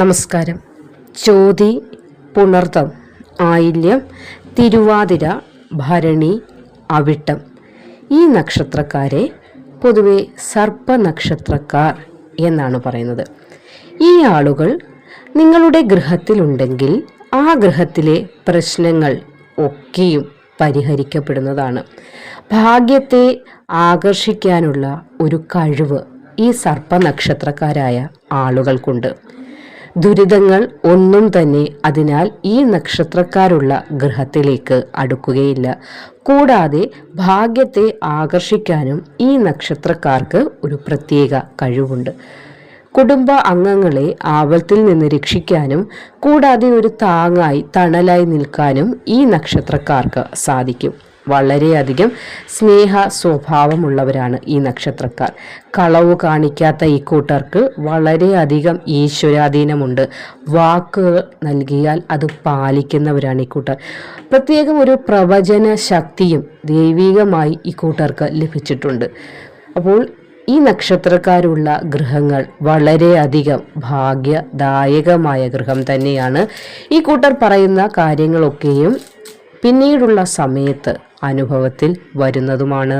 നമസ്കാരം. ചോതി പുണർത്തം ആയില്യം തിരുവാതിര ഭരണി അവിട്ടം. ഈ നക്ഷത്രക്കാരെ പൊതുവെ സർപ്പ നക്ഷത്രക്കാർ എന്നാണ് പറയുന്നത്. ഈ ആളുകൾ നിങ്ങളുടെ ഗൃഹത്തിലുണ്ടെങ്കിൽ ആ ഗൃഹത്തിലെ പ്രശ്നങ്ങൾ ഒക്കെയും പരിഹരിക്കപ്പെടുന്നതാണ്. ഭാഗ്യത്തെ ആകർഷിക്കാനുള്ള ഒരു കഴിവ് ഈ സർപ്പ നക്ഷത്രക്കാരായ ആളുകൾക്കുണ്ട്. ദുരിതങ്ങൾ ഒന്നും തന്നെ അതിനാൽ ഈ നക്ഷത്രക്കാരുള്ള ഗ്രഹത്തിലേക്ക് അടുക്കുകയില്ല. കൂടാതെ ഭാഗ്യത്തെ ആകർഷിക്കാനും ഈ നക്ഷത്രക്കാർക്ക് ഒരു പ്രത്യേക കഴിവുണ്ട്. കുടുംബ അംഗങ്ങളെ ആപത്തിൽ നിന്ന് രക്ഷിക്കാനും കൂടാതെ ഒരു താങ്ങായി തണലായി നിൽക്കാനും ഈ നക്ഷത്രക്കാർക്ക് സാധിക്കും. വളരെയധികം സ്നേഹ സ്വഭാവമുള്ളവരാണ് ഈ നക്ഷത്രക്കാർ. കളവ് കാണിക്കാത്ത ഈ കൂട്ടർക്ക് വളരെയധികം ഈശ്വരാധീനമുണ്ട്. വാക്കുകൾ നൽകിയാൽ അത് പാലിക്കുന്നവരാണ് ഈ കൂട്ടർ. പ്രത്യേകം ഒരു പ്രവചന ശക്തിയും ദൈവികമായി ഈ കൂട്ടർക്ക് ലഭിച്ചിട്ടുണ്ട്. അപ്പോൾ ഈ നക്ഷത്രക്കാരുള്ള ഗൃഹങ്ങൾ വളരെയധികം ഭാഗ്യദായകമായ ഗ്രഹം തന്നെയാണ്. ഈ കൂട്ടർ പറയുന്ന കാര്യങ്ങളൊക്കെയും പിന്നീടുള്ള സമയത്ത് അനുഭവത്തിൽ വരുന്നതുമാണ്.